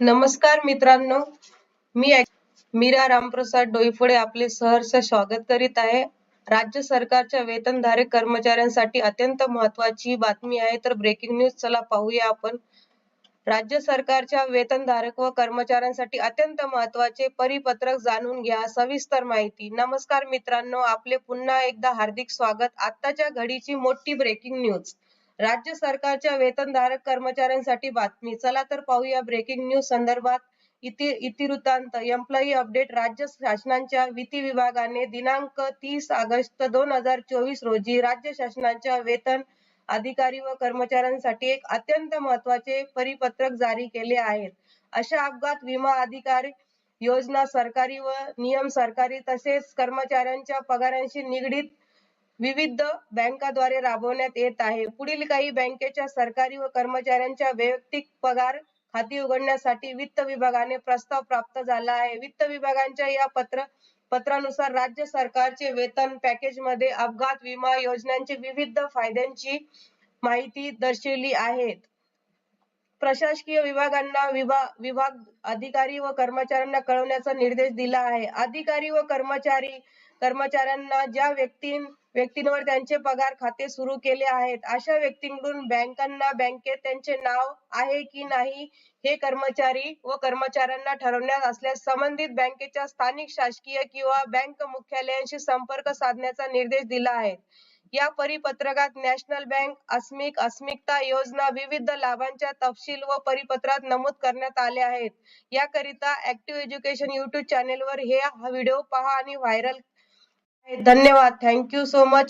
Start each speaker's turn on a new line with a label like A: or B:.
A: नमस्कार मित्रांनो. मी मीरा रामप्रसाद डोईफोडे आपले सहर्ष स्वागत करीत आहे. राज्य सरकारच्या वेतनधारक कर्मचाऱ्यांसाठी अत्यंत महत्वाची बातमी आहे. तर ब्रेकिंग न्यूज चला पाहूया आपण. राज्य सरकारच्या वेतनधारक व कर्मचाऱ्यांसाठी अत्यंत महत्त्वाचे परिपत्रक जाणून घ्या. सविस्तर माहिती. नमस्कार मित्रांनो. आपले पुन्हा एकदा हार्दिक स्वागत. आताच्या घडीची मोठी ब्रेकिंग न्यूज राज्य सरकारच्या वेतनधारक कर्मचाऱ्यांसाठी बातमी. चला तर पाहूया ब्रेकिंग न्यूज संदर्भात. इति इतिवृत्तांत. एम्प्लॉई अपडेट राज्य शासनाच्या वित्त विभागाने दिनांक तीस ऑगस्ट दोन हजार चोवीस रोजी राज्य शासनाच्या वेतन अधिकारी व कर्मचाऱ्यांसाठी एक अत्यंत महत्त्वाचे परिपत्रक जारी केले आहेत अशा अपघात विमा अधिकारी योजना सरकारी व नियम सरकारी तसेच कर्मचाऱ्यांच्या पगारांशी निगडीत विविध बँकाद्वारे राबवण्यात येत आहे. पुढील काही बँकेच्या सरकारी व कर्मचाऱ्यांच्या वैयक्तिक पगार खाती उघडण्यासाठी वित्त विभागाने प्रस्ताव प्राप्त झाला आहे. वित्त विभागांच्या या पत्र पत्रानुसार राज्य सरकारचे वेतन पॅकेजमध्ये अपघात विमा योजनांचे विविध फायद्यांची माहिती दर्शविली आहे. प्रशासकीय विभागांना विभाग विभाग अधिकारी व कर्मचाऱ्यांना कळवण्याचा निर्देश दिला आहे. अधिकारी व कर्मचारी कर्मचाऱ्यांना ज्या व्यक्ती व्यक्तींवर त्यांचे पगार खाते सुरू केले आहेत अशा व्यक्तींकडून बँकांना बँकेत त्यांचे नाव आहे की नाही हे कर्मचारी व कर्मचाऱ्यांना ठरवण्यात असल्यास संबंधित बँकेच्या स्थानिक शासकीय किंवा बँक मुख्यालयांशी संपर्क साधण्याचा निर्देश दिला आहे. या परिपत्रकात नॅशनल बँक अस्मिक अस्मिकता योजना विविध लाभांच्या तपशील व परिपत्रात नमूद करण्यात आले आहेत. याकरिता ऍक्टिव्ह एज्युकेशन युट्यूब चॅनेलवर हे हा व्हिडिओ पहा आणि व्हायरल धन्यवाद. Thank you so much